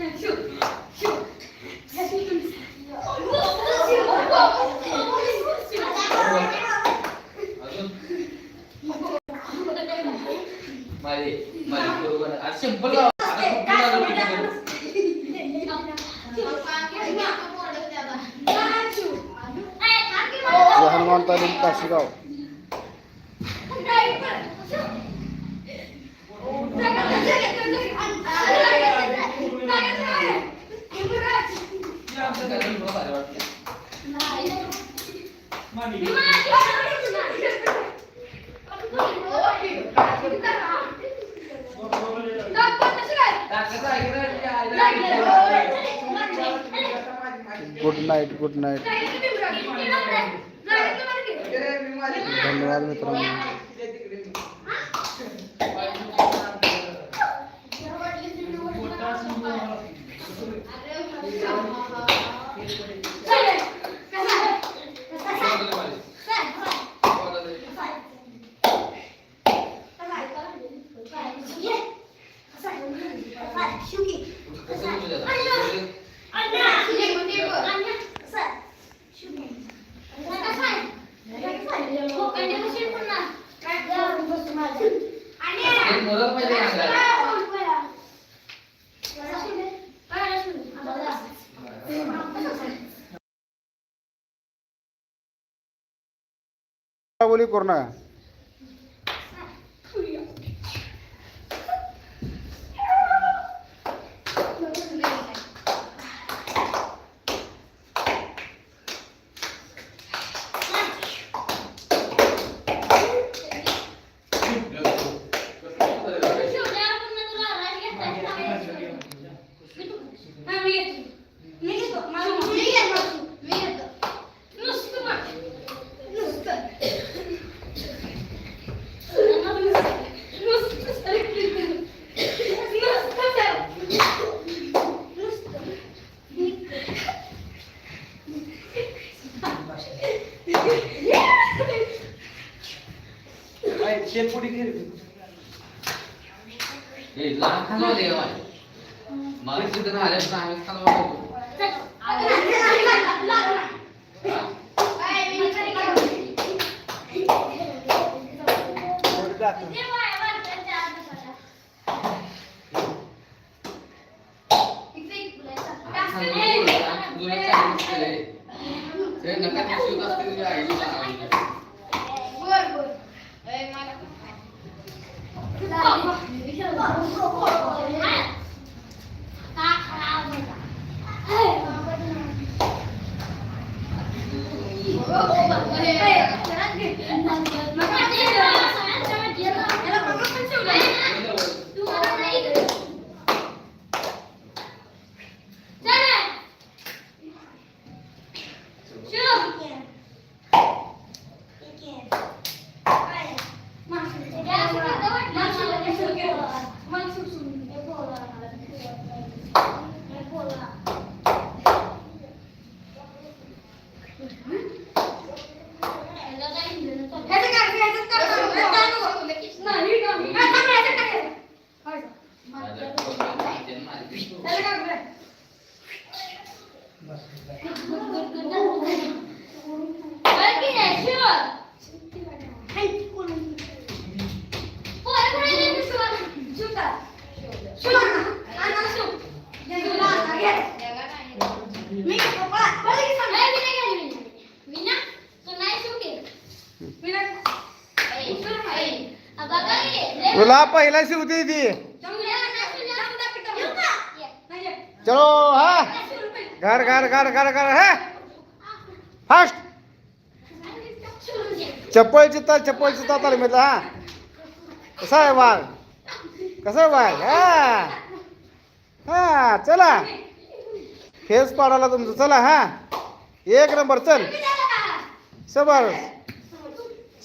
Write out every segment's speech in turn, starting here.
अजून good night good night धन्यवाद मित्रांनो. বলি করো बोली करू नका लहान खाल्लं मला तिथं राहिलं तर आम्ही खाल्लं नका तुला पहिला शिवते ती. चलो हा. घर घर घर घर घर हा. फास्ट चप्पल चित्ता चप्पल चित्ता तालमीतला हा. कसा आहे वाघ कसा आहे वाघ हा. हा चला. फेस पाडाला तुमचं चला हा. एक नंबर चल. शबास.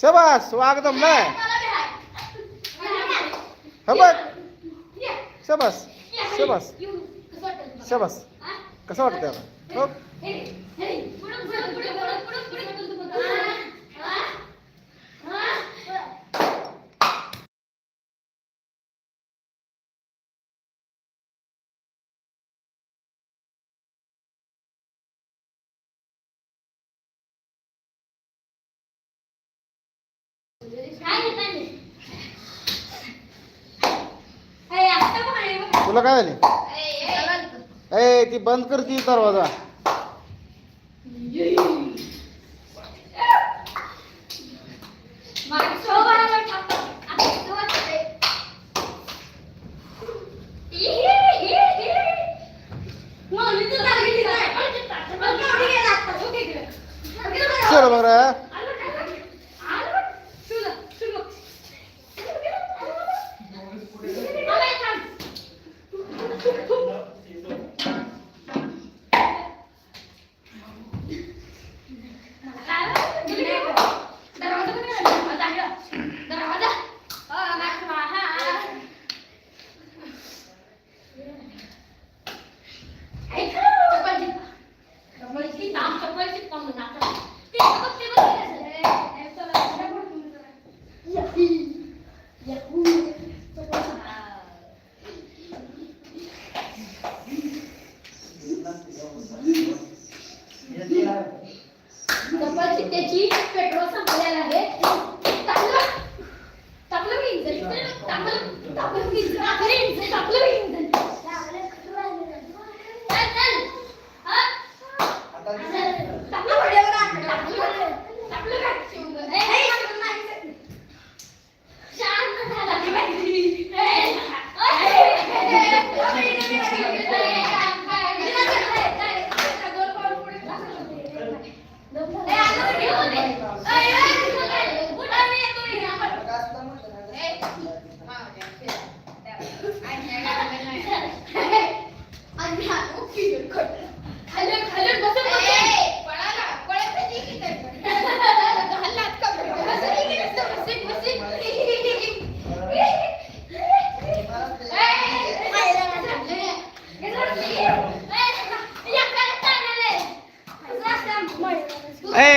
शबास वाघ जमलाय हा बघ. शबास शबास. शबास. कसं वाटतं आता हो. काय झाले ए ती बंद कर ती दरवाजा. चल बरं.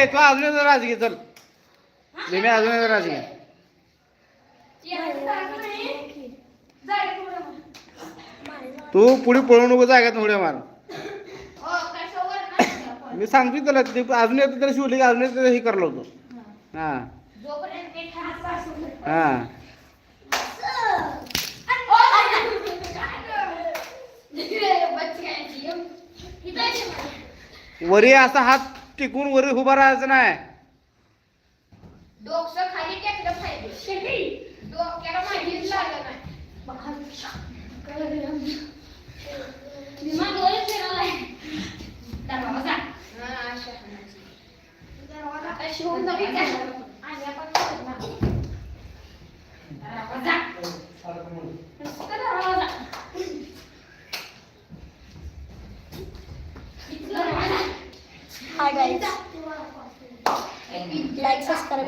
ए तू अजून एकदा राज घे चल. मी अजून घे. तू पुढे पळू नको जाग्यात उड्या मार. मी सांगतो त्याला ते अजून एकदा त्याला शिवली की अजून एकदा हे करलं होतं. हां. हां. वरी असा हात टिकून वरी उभा राहायचं नाही. डोकं खाली टेकलं पाहिजे. डोक्याला माहितीच लागलं नाही. विमान वरच फिरवलाय. दरवाजा. आता शिवून जाऊ. का? आणि आपण करणार. दरवाजा नुसतं दरवाजा दरवाजा hi guys like subscribe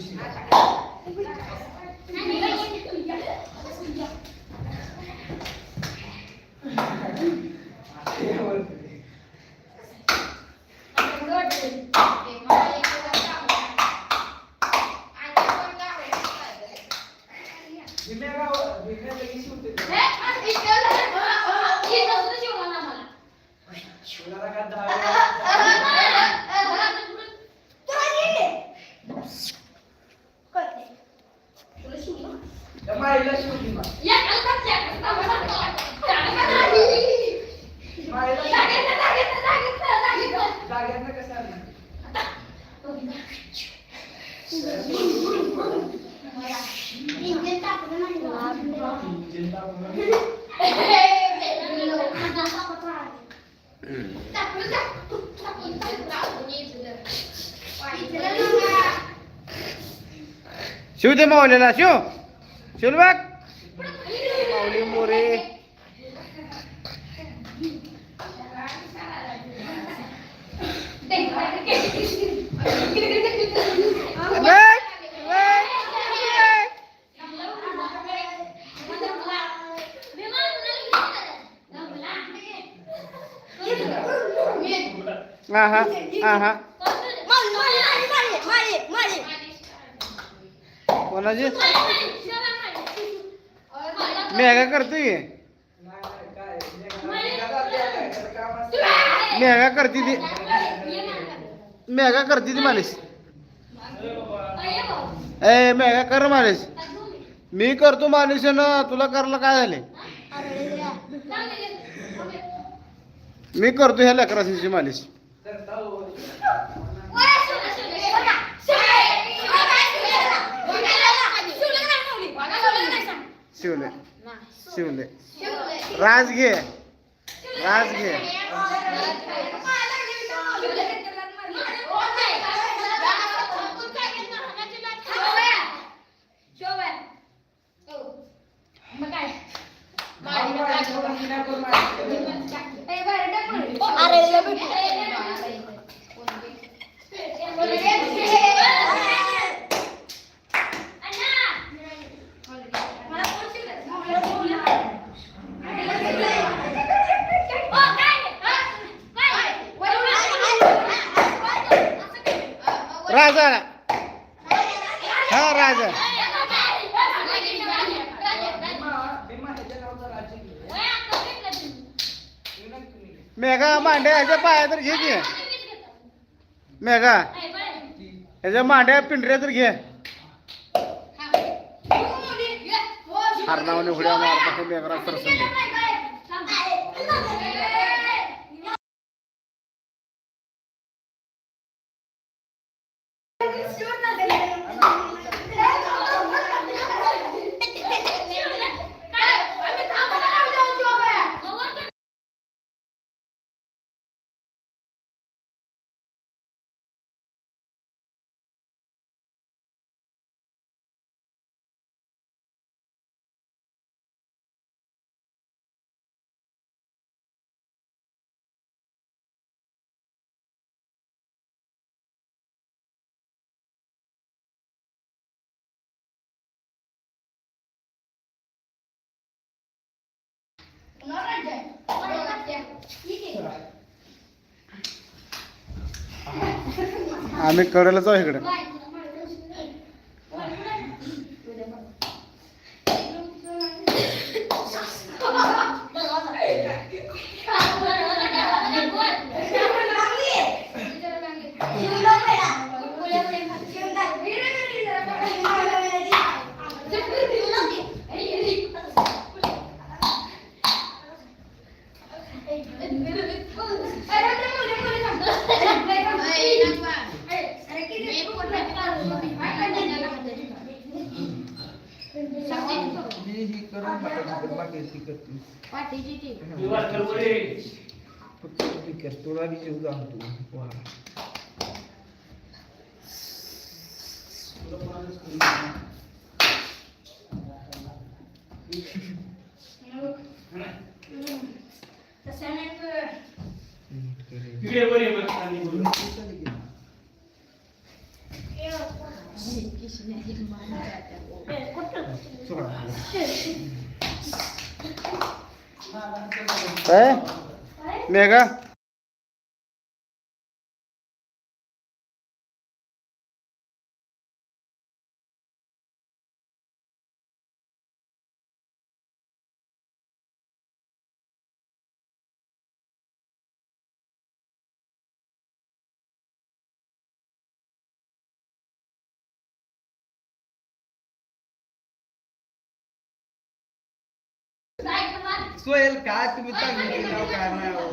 Shiv ते मावलेला शिव शिव बघ माऊली मोरे हा हा हा हा माळी माळी माळी माळी करतोय? मी मेघा करते ती? मेघा करते ती मालिश? ए मेघा कर मालिश? मी करतो मालिश ना तुला करायला काय झाले? मी करतो ह्या लेकराची मालिश. शिवले. शिवले. राज घे. राज घे. अरे बेटी राजा हा राजा मेघा मांड्या ह्याच्या पाया तर घे घे मेघा ह्याच्या मांड्या पिंढऱ्या तर घे. हरनावाने उड्या मारता मेघरा सरसंग आम्ही कडेला आहे इकडे. जाणतो वा काय? मेघा? सोयल काय तुम्ही चांगली नाव काय नाही हो.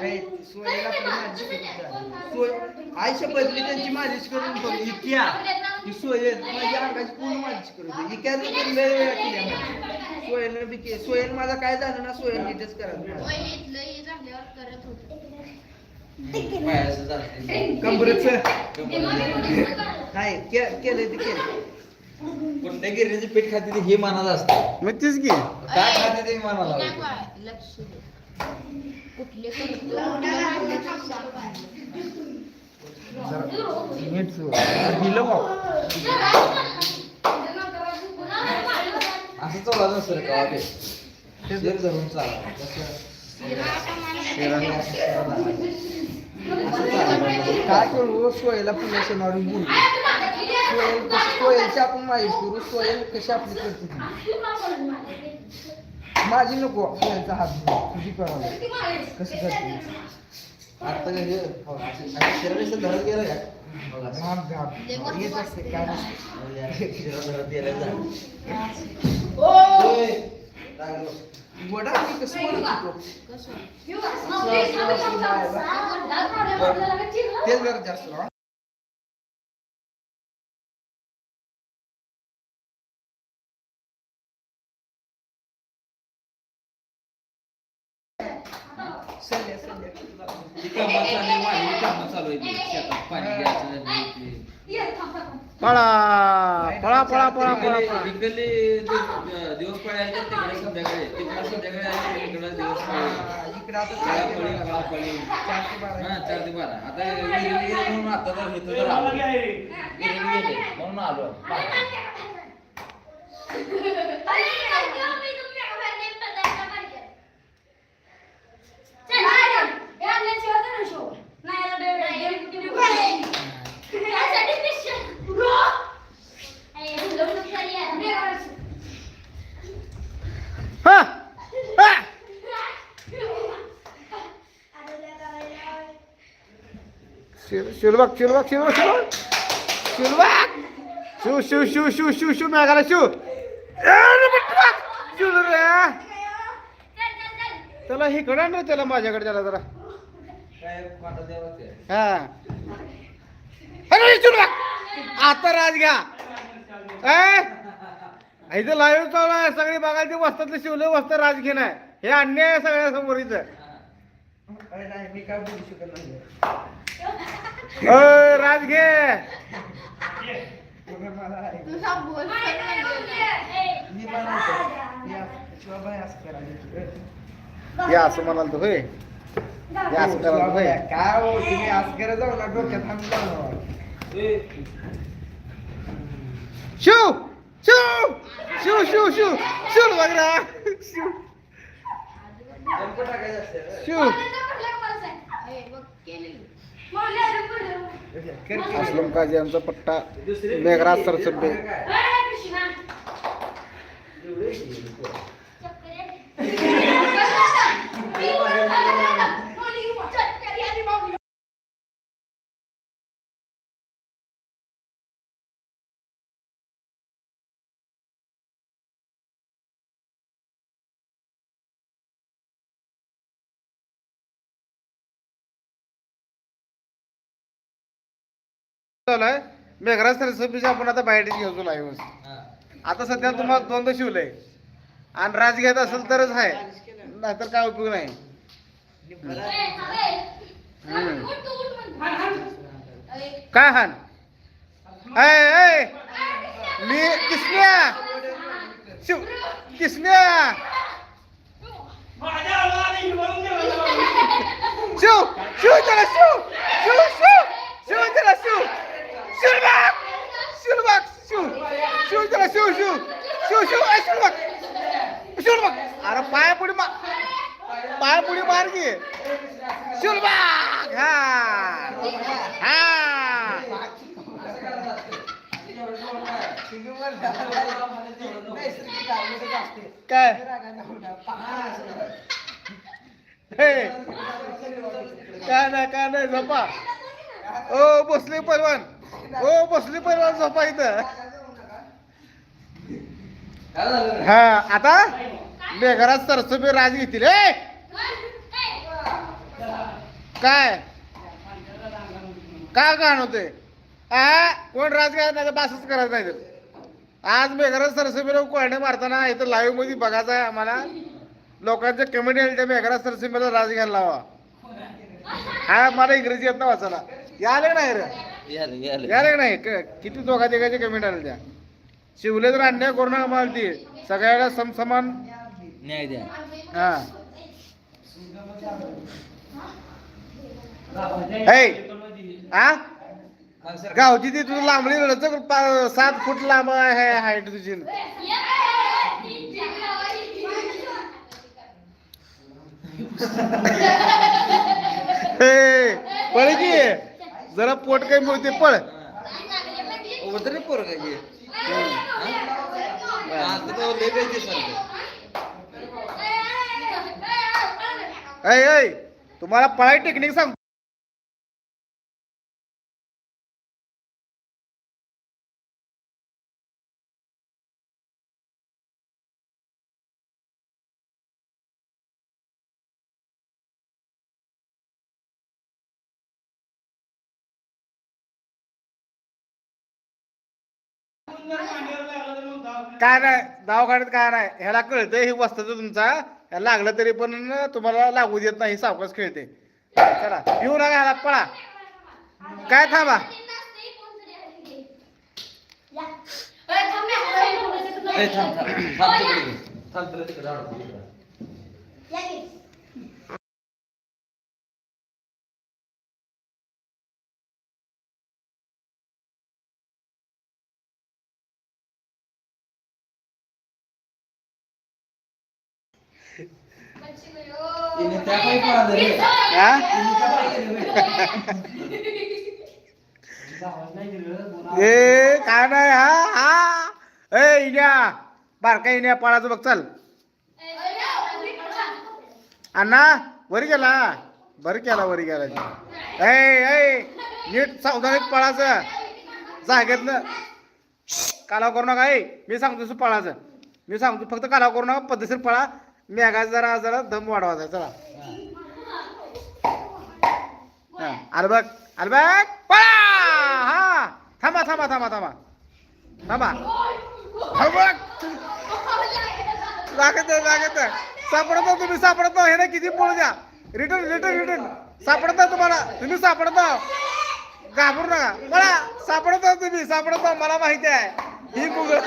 नाही, सोयल आपली माझी सोय आयशा बदली त्यांची मालिश करून बघ इतिया ही सोयल माझी अंगाची पूर्ण मालिश करून दे इक्यात पण वेळ वेळा केल्या माझ्या. सोयलनं बी के सोयल माझा काय झालं ना सोयल नीटच करा कंबरच. नाही के- केलंय ते केलं कुठल्या गिरणीचे पीठ खाते ते हे मनाला असतं. मग तीच घे काय खाते ते मनाला. नीट सुरू. असं चालत नसतं रे गावात हे. जर धरून चाला कसं काय करू? सोयला शनिवार बोलू. सोयल सोयलची आपण माहिती करू सोयल कशी आपली करते ती. माझी नको सोयलचा हात. तुझी करावं कसं करते आता काय हे, हो, शरीराचं धरत गेलं का? बघा, असं. घाम घाम येत ते. पळा पळा पळा पळा पळा इकडे- दिवस पाळी आहेत तर तिकडे संध्याकाळी. तिकडे संध्याकाळी इकडे दिवस इकडे आता चार ते बारा. हा चार ते बारा. आता म्हणून आता तर इथं तर आलो म्हणून आलो. हा हा. शिल- शिलबक शिलबक शिलबक शिलबक शिलबक शिव शिव शिव शिव शिव शिव मेघाला शिव. ए, रे बिट्टूबक! शिव रे. त्याला इकडं आण रे त्याला माझ्याकडे त्याला जरा काय पाठवत द्यावं ते हा. अरे आता राज घ्या. ए इथं लाईव्ह चालू आहे. सगळी बघायला ते वस्तातले शिवले वस्त्र राज घेणं आहे. हे अन्याय आहे सगळ्या समोर इथं. अरे नाही मी काय बोलू शकत नाही. राज घे. बघा मला आहे. तुझा बोल मी बनवतो या शिवाबाई असं म्हणाल तर होय. काय हो तुम्ही जाऊ ना डोक्यात हात जाऊ बघ असलम काजी यांचा पट्टा मेघराज सरसब्बे काय? एवढे चालू मेघराज सरसब्बीचे आपण आता बाहेर घेऊ लाईव्ह हा. आता सध्या तुम्हाला दोनदा शिवलंय आणि राज घेत असेल तरच आहे. नाहीतर काय उपयोग नाही. काय हान ऐ मी किसन्या. शिव किसन्या. शिव शिव त्याला शिव. शिव शिव. शिव त्याला शिव. शिवबाग शिवबाग शिव शिव त्याला शिव शिव शिव शिव ऐ शिवबाग अरे पाय पुढे मा पाय पुढे मार की. शिवबाग हा. हा. काय? हे काय नाही काय नाही झोपा. ओ बसले पैलवान ओ बसली पहिला झोपा इथं. हा आता? बेघरात सरसबी राज घेतील. ए! काय? काय गाण होते आ कोण राज काय नाही बासच करायचं नाही तर. आज मेघराज लोक कोरडे मारताना इथं लाईव्हमध्ये बघायचं आहे आम्हाला. लोकांच्या कमेंट येईल त्या मेघराज सरसबीला राज घ्यायला लावा. हा मला इंग्रजी येत ना वाचायला. याले नाही रे? नाही? क- किती दोघा तिघाचे कमेंट आले त्या? शिवले तर अन्याय करू नका मला ती. सगळ्याला समसमान न्याय द्या. हा. गावची ती तुझं लांबली लचक पा- सात फूट लांब आहे हाईट तुझी. हे, पळ की? जरा पोट काही मिळते पळ. उतरे पोरगाची आता तो लय काही दिसत ऐ ऐ तुम्हाला पळाई टेक्निक सांग काय नाही दवाखान्यात काय नाही. ह्याला कळतंय हे वस्ताचं तुमचा. लागलं तरी पण तुम्हाला लागू देत नाही सावकाश खेळते. चला येऊ नका ह्याला पळा. काय थांबा. ए, थांब ए काय नाही हा हा ए इन्या बारका इन्या पळाचं बघ चल अण्णा वरी गेला बरं केला वरी गेला ए ए नीट सावधानीत पळाचं जागेतनं कालाव करू नका ए मी सांगतो पळाचं मी सांगतो फक्त कालाव करू नका पद्धतशीर पळा मेघा जरा जरा दम वाढवा चला. अरे बघ आलं बघ पळा! हा. थांबा थांबा थांबा थांबा. थांबा. थांब बघ लागत लागत सापडत तुम्ही सापडतो. हे ना किती पळू द्या. Return return return. सापडत तुम्हाला. तुम्ही सापडत. घाबरू नका. मला सापडत तुम्ही सापडत. मला माहिती आहे. ही गुगल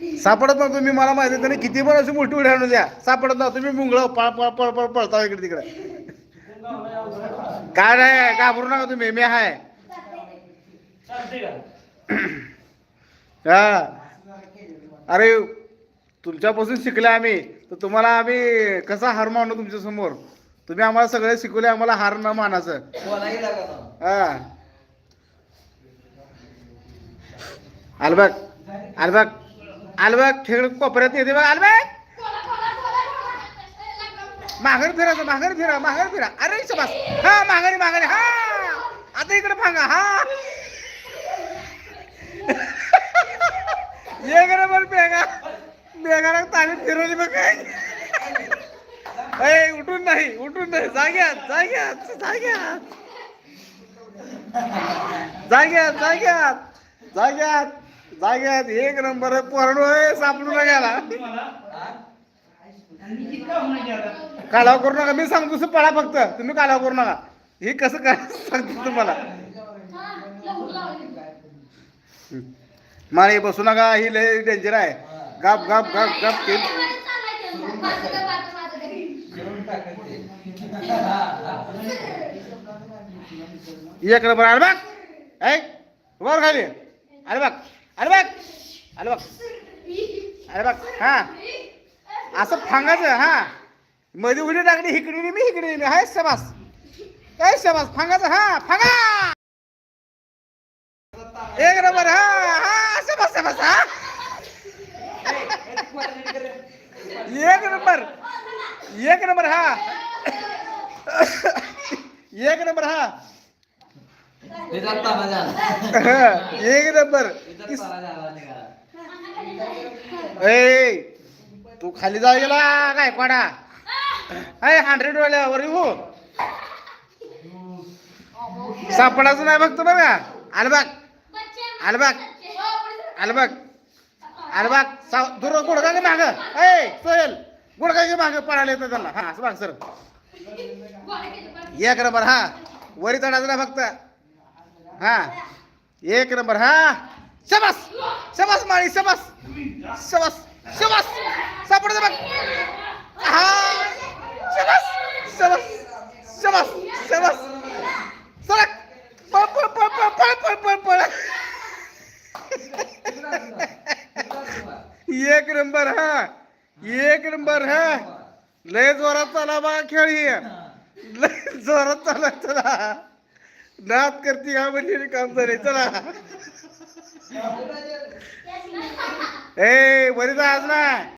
सापडत नाही तुम्ही मला माहिती त्याने किती पण अशी मोठी उडी आणून द्या. सापडत नाही तुम्ही मुंगळ पळ पळ पळ पळ पळता इकडे तिकडे. काय नाही घाबरू नका तुम्ही. मी आहे. हा. अरे तुमच्यापासून शिकले आम्ही. तर तुम्हाला आम्ही कसा हार मानू तुमच्यासमोर? तुम्ही आम्हाला सगळे शिकवले आम्हाला हार न नाही. हा. आलबग. आलबग. आलबग ठेळ कोपऱ्यात येते बघ आलबग! माघारी फिरायचं माघारी फिरा माघारी फिरा. अरे शबास! हा माघारी माघारी हा! आता इकडे फांगा हा! ये गे बरं बेगा. बेगाला तालीम फिरवली बघ काय? उठून नाही उठून नाही. जाग्यात जाग्यात जाग्यात जाग्यात जाग्यात जाग्यात जाग्यात एक नंबर पोरण आहे सापडू न गेला काढाव करू नका. मी सांगतो तसं पळा फक्त. तुम्ही काढाव करू नका. हे कसं काय सांगतो तुम्हाला? माळी बसू नका. ही लय डेंजर आहे. गाप गाप गाप गाप ते. एक नंबर अरे बघ. ऐक वर खाली. अरे बघ. अरे बघ अरे बघ. अरे बघ हा. असं फांगायचं हा. मध्ये उडी टाकली हिकडे मी हिकडे मी हाय शबास. काय शबास फांगायचं हा फांगा! एक नंबर हा हा शबास शबास हा. एक नंबर एक नंबर हा. एक नंबर हा. एक नंबर. तू खाली जाऊ गेला काय पाडा अय हंड्रेड वाल्यावर हो. सापडाच नाही बघतो बरं का अलबाग अलबाग अलबाग अलबाग सा दूर हो, गुडगा की माग. ए सोयल. गुडगा की माग पळायला येतं त्याला. हा असं बघ सर. एक नंबर हा. वरी चढायचं नाही फक्त. हा. एक नंबर हा. शबास. शबास माळी शबास. शबास शबास. सापडतं बघ. हा. शबास शबास शबास शबास. सरक पळ पळ पळ पळ पळ पळ पळ पळ. एक नंबर हा. एक नंबर हा. लय जोरात चाला बा खेळ. ही लय जोरात चाला चला नाद करती हा म्हणजे काम झाले चला. ए बरीच आज ना